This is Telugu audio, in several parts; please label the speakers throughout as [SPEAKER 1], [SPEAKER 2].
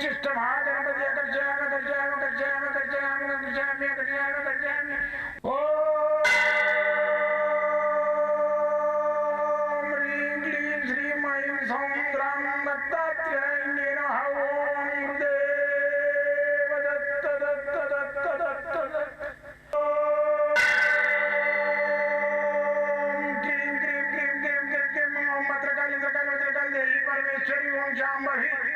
[SPEAKER 1] चिष्ट महागणपति
[SPEAKER 2] अकर्षयाम अकर्षयाम अकर्षयाम अकर्षयाम क्रीं क्रीं परमेश्वरी ओम शाम्भवी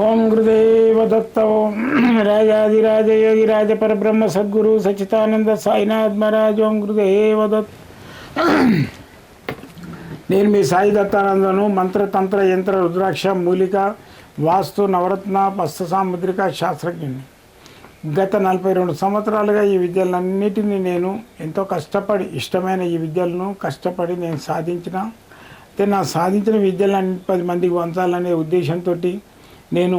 [SPEAKER 2] ఓం గురుదేవ దత్త ఓం
[SPEAKER 3] రాజాదిరాజ యోగి రాజ పరబ్రహ్మ సద్గురు సచితానంద సాయినాథ్ మహారాజ్. ఓం గురుదేవ దత్ నేను మీ సాయి దత్తానందను మంత్రతంత్ర యంత్ర రుద్రాక్ష మూలిక వాస్తు నవరత్న హస్త సాముద్రిక శాస్త్రజ్ఞుని గత నలభై రెండు సంవత్సరాలుగా ఈ విద్యలన్నిటిని నేను ఎంతో కష్టపడి ఇష్టమైన ఈ విద్యలను కష్టపడి నేను సాధించిన. అయితే నా సాధించిన విద్యలన్నీ పది మందికి వంచాలనే ఉద్దేశంతో నేను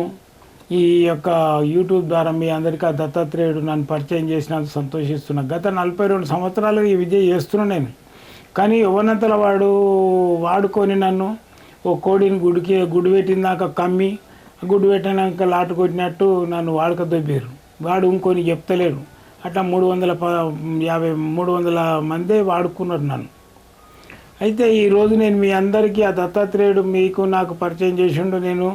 [SPEAKER 3] ఈ యొక్క యూట్యూబ్ ద్వారా మీ అందరికీ ఆ దత్తాత్రేయుడు నన్ను పరిచయం చేసినందుకు సంతోషిస్తున్నా. గత నలభై రెండు సంవత్సరాలుగా ఈ విద్య చేస్తున్నా నేను. కానీ యువనంతల వాడు వాడుకొని నన్ను ఓ కోడిని గుడికి గుడి పెట్టినాక కమ్మి గుడి పెట్టినాక లాటు కొట్టినట్టు నన్ను వాడక దొబ్బారు వాడు ఇంకొని చెప్తలేరు అట్లా మూడు వందల ప యాభై మూడు వందల మందే వాడుకున్నారు నన్ను. అయితే ఈరోజు నేను మీ అందరికీ ఆ దత్తాత్రేయుడు మీకు నాకు పరిచయం చేసిండు. నేను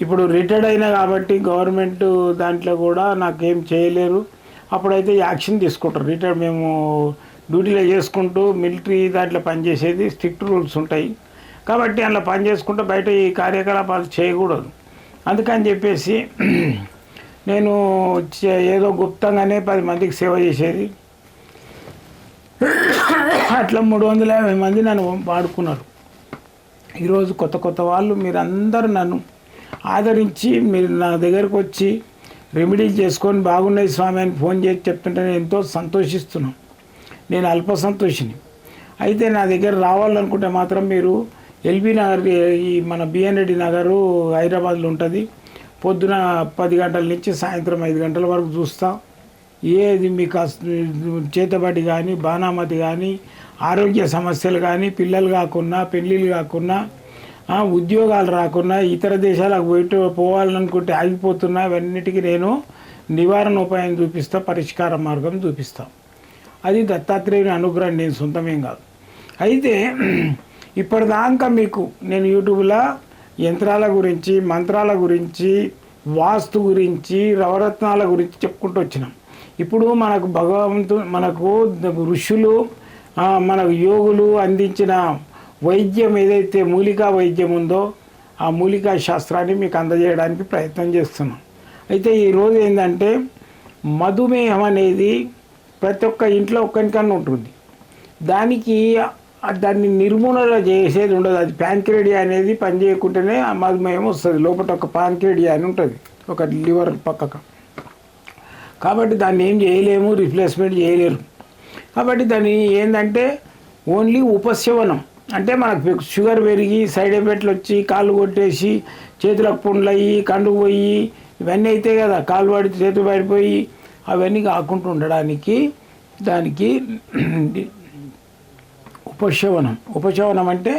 [SPEAKER 3] ఇప్పుడు రిటైర్డ్ అయినా కాబట్టి గవర్నమెంట్ దాంట్లో కూడా నాకేం చేయలేరు. అప్పుడైతే యాక్షన్ తీసుకుంటారు. రిటైర్డ్ మేము డ్యూటీలో చేసుకుంటూ మిలిటరీ దాంట్లో పనిచేసేది స్ట్రిక్ట్ రూల్స్ ఉంటాయి. కాబట్టి అలా పని చేసుకుంటూ బయట ఈ కార్యకలాపాలు చేయకూడదు. అందుకని చెప్పేసి నేను చే- ఏదో గుప్తంగానే పది మందికి సేవ చేసేది. అట్లా మూడు వందల యాభై మంది నన్ను వాడుకున్నారు. ఈరోజు కొత్త కొత్త వాళ్ళు మీరందరూ నన్ను ఆదరించి మీరు నా దగ్గరకు వచ్చి రెమెడీ చేసుకొని బాగున్నాయి స్వామి అని ఫోన్ చేసి చెప్తుంటే నేను ఎంతో సంతోషిస్తున్నాను నేను అల్ప సంతోషిని. అయితే నా దగ్గర రావాలనుకుంటే మాత్రం మీరు ఎల్బీ నగర్ ఈ మన బిఎన్ రెడ్డి నగరు హైదరాబాద్లో ఉంటుంది. పొద్దున పది గంటల నుంచి సాయంత్రం ఐదు గంటల వరకు చూస్తా. ఏది మీకు చేతబడి కానీ బాణామతి కానీ ఆరోగ్య సమస్యలు కానీ పిల్లలు కాకున్నా పెళ్ళిళ్ళు కాకుండా ఉద్యోగాలు రాకుండా ఇతర దేశాలకు పోయి పోవాలనుకుంటే ఆగిపోతున్నా అవన్నిటికీ నేను నివారణ ఉపాయం చూపిస్తా పరిష్కార మార్గం చూపిస్తా. అది దత్తాత్రేయుని అనుగ్రహం నేను సొంతమేం కాదు. అయితే ఇప్పటిదాకా మీకు నేను యూట్యూబ్లో యంత్రాల గురించి మంత్రాల గురించి వాస్తు గురించి రవరత్నాల గురించి చెప్పుకుంటూ వచ్చినాం. ఇప్పుడు మనకు భగవంతు మనకు ఋషులు మనకు యోగులు అందించిన వైద్యం ఏదైతే మూలికా వైద్యం ఉందో ఆ మూలికా శాస్త్రాన్ని మీకు అందజేయడానికి ప్రయత్నం చేస్తున్నాం. అయితే ఈరోజు ఏంటంటే మధుమేహం అనేది ప్రతి ఒక్క ఇంట్లో ఒక్కరికన్నా ఉంటుంది. దానికి దాన్ని నిర్మూలన చేసేది ఉండదు. అది ప్యాంక్రేడియా అనేది పని చేయకుంటేనే ఆ మధుమేహం వస్తుంది. లోపల ఒక ప్యాంక్రేడియా అని ఉంటుంది. ఒక లివర్ పక్కకు. కాబట్టి దాన్ని ఏం చేయలేము రిప్లేస్మెంట్ చేయలేరు. కాబట్టి దాన్ని ఏంటంటే ఓన్లీ ఉపశమనం. అంటే మనకు షుగర్ పెరిగి సైడ్ ఎఫెక్ట్లు వచ్చి కాళ్ళు కొట్టేసి చేతులకు పుండ్లు అయ్యి కండు పోయి ఇవన్నీ అయితే కదా. కాలు పడి చేతులు పడిపోయి అవన్నీ కాకుండా ఉండడానికి దానికి ఉపశమనం. ఉపశమనం అంటే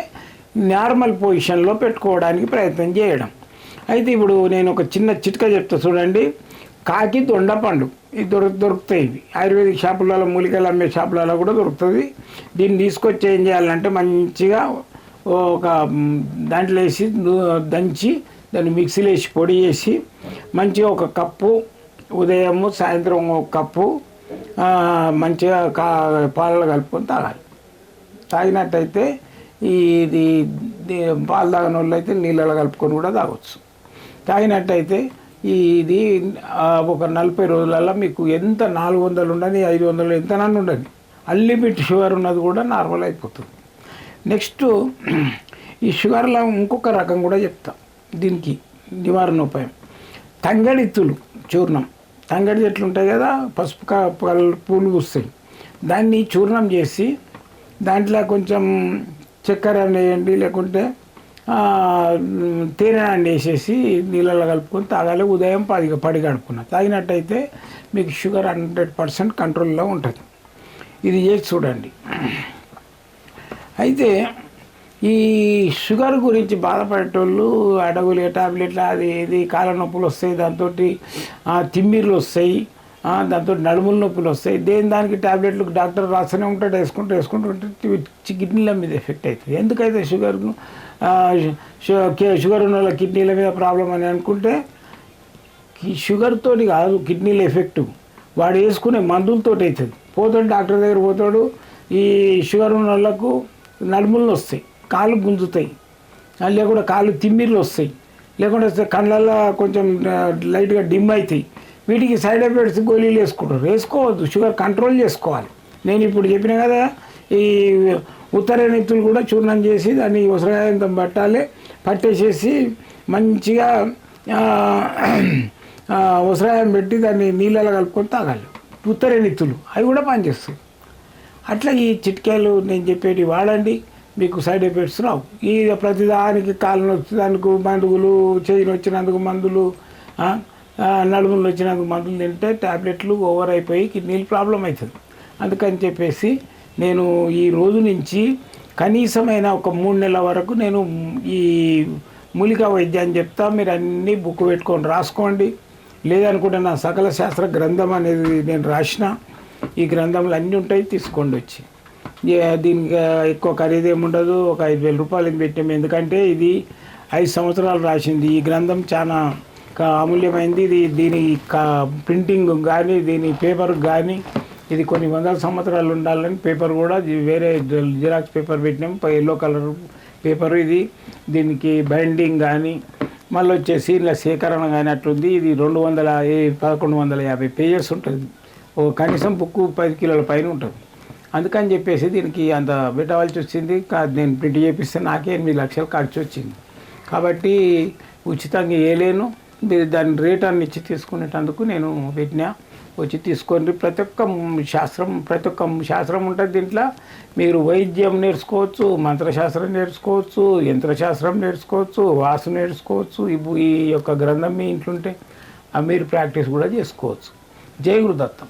[SPEAKER 3] నార్మల్ పొజిషన్లో పెట్టుకోవడానికి ప్రయత్నం చేయడం. అయితే ఇప్పుడు నేను ఒక చిన్న చిట్కా చెప్తా చూడండి. కాకి దొండపండు. ఇది దొర దొరుకుతాయి ఇవి. ఆయుర్వేదిక్ షాపులలో మూలికలు అమ్మే షాపులలో కూడా దొరుకుతుంది. దీన్ని తీసుకొచ్చి ఏం చేయాలంటే మంచిగా ఒక దాంట్లో వేసి దంచి దాన్ని మిక్సీలో వేసి పొడి చేసి మంచిగా ఒక కప్పు ఉదయము సాయంత్రం ఒక కప్పు మంచిగా కా పాలలో కలుపుకొని తాగాలి. తాగినట్టయితే ఈ ఇది పాలు తాగని వాళ్ళు అయితే నీళ్ళలో కలుపుకొని కూడా తాగొచ్చు. తాగినట్టయితే ఇది ఒక నలభై రోజులలో మీకు ఎంత నాలుగు వందలు ఉండని ఐదు వందలు ఎంత నన్ను ఉండని. అన్లిమిట్ షుగర్ ఉన్నది కూడా నార్మల్ అయిపోతుంది. నెక్స్ట్ ఈ షుగర్లో ఇంకొక రకం కూడా చెప్తా. దీనికి నివారణ ఉపాయం తంగడిత్తులు చూర్ణం. తంగడి చెట్లు ఉంటాయి కదా పసుపు పూలు పూస్తాయి. దాన్ని చూర్ణం చేసి దాంట్లో కొంచెం చక్కెర వేయండి లేకుంటే తేనె వేసేసి నీళ్ళలో కలుపుకొని తాగాలి. ఉదయం పది పడి గడుపుకున్న తాగినట్టయితే మీకు షుగర్ హండ్రెడ్ పర్సెంట్ కంట్రోల్లో ఉంటుంది. ఇది చేసి చూడండి. అయితే ఈ షుగర్ గురించి బాధపడేటోళ్ళు అడవులు టాబ్లెట్లు అది ఇది కాళ్ళ నొప్పులు వస్తాయి దాంతో తిమ్మిర్లు వస్తాయి దాంతో నడుముల నొప్పులు వస్తాయి. దేని దానికి టాబ్లెట్లు? డాక్టర్ రాస్తూనే ఉంటాడు వేసుకుంటూ వేసుకుంటూ ఉంటే కిడ్నీల మీద ఎఫెక్ట్ అవుతుంది. ఎందుకైతే షుగర్ను షుగర్ ఉన్న వాళ్ళ కిడ్నీల మీద ప్రాబ్లం అని అనుకుంటే షుగర్తో కాదు కిడ్నీల ఎఫెక్ట్. వాడు వేసుకునే మందులతో అవుతుంది పోతాడు డాక్టర్ దగ్గర పోతాడు ఈ షుగర్ ఉన్న వాళ్ళకు నడుములు వస్తాయి కాళ్ళు గుంజుతాయి. లేకుండా కాళ్ళు తిమ్మిర్లు వస్తాయి. లేకుంటే వస్తే కళ్ళల్లో కొంచెం లైట్గా డిమ్ అవుతాయి వీటికి సైడ్ ఎఫెక్ట్స్ గోళీలు వేసుకుంటారు. వేసుకోవద్దు షుగర్ కంట్రోల్ చేసుకోవాలి. నేను ఇప్పుడు చెప్పిన కదా ఈ ఉత్తర నెత్తులు కూడా చూర్ణం చేసి దాన్ని ఉసరాయంతో పట్టాలి. పట్టేసేసి మంచిగా ఉసరాయం పెట్టి దాన్ని నీళ్ళలో కలుపుకొని తాగాలి. ఉత్తర నెత్తులు అవి కూడా పనిచేస్తాయి. అట్లా ఈ చిట్కాయలు నేను చెప్పేటి వాడండి. మీకు సైడ్ ఎఫెక్ట్స్ రావు. ఈ ప్రతిదానికి కాలు నొచ్చినందుకు మందులు చేయి వచ్చినందుకు మందులు నడుములు వచ్చినందుకు మందులు తింటే ట్యాబ్లెట్లు ఓవర్ అయిపోయి కిడ్నీలు ప్రాబ్లం అవుతుంది. అందుకని చెప్పేసి నేను ఈ రోజు నుంచి కనీసమైన ఒక మూడు నెలల వరకు నేను ఈ మూలికా వైద్యాన్ని చెప్తా మీరు అన్నీ బుక్ పెట్టుకొని రాసుకోండి. లేదనుకుంటే నా సకల శాస్త్ర గ్రంథం అనేది నేను రాసిన ఈ గ్రంథంలో అన్నీ ఉంటాయి తీసుకోండి వచ్చి. దీనికి ఎక్కువ ఖరీదు ఏముండదు ఒక ఐదు వేల రూపాయలు పెట్టాము ఎందుకంటే ఇది ఐదు సంవత్సరాలు రాసింది. ఈ గ్రంథం చాలా అమూల్యమైంది. ఇది దీని ప్రింటింగ్ కానీ దీని పేపర్ కానీ ఇది కొన్ని వందల సంవత్సరాలు ఉండాలని పేపర్ కూడా వేరే జిరాక్స్ పేపర్ పెట్టినాం ఎల్లో కలర్ పేపర్ ఇది. దీనికి బైండింగ్ కానీ మళ్ళీ వచ్చేసి ఇలా సేకరణ కానీ అట్లుంది. ఇది రెండు వందల పదకొండు వందల యాభై పేజెస్ ఉంటుంది. ఓ కనీసం బుక్కు పది కిలోల పైన ఉంటుంది. అందుకని చెప్పేసి దీనికి అంత పెట్టవలసి వచ్చింది. కా- నేను ప్రింట్ చేపిస్తే నాకే ఎనిమిది లక్షలు ఖర్చు వచ్చింది. కాబట్టి ఉచితంగా వేయలేను మీరు దాని రేట్ అన్ని ఇచ్చి తీసుకునేటందుకు నేను పెట్టినా. వచ్చి తీసుకోండి ప్రతి ఒక్క శాస్త్రం ప్రతి ఒక్క శాస్త్రం ఉంటుంది దీంట్లో. మీరు వైద్యం నేర్చుకోవచ్చు మంత్రశాస్త్రం నేర్చుకోవచ్చు యంత్రశాస్త్రం నేర్చుకోవచ్చు వాసు నేర్చుకోవచ్చు ఈ ఈ యొక్క గ్రంథం మీ ఇంట్లో ఉంటే ఆ మీరు ప్రాక్టీస్ కూడా చేసుకోవచ్చు. జై గురుదత్తం.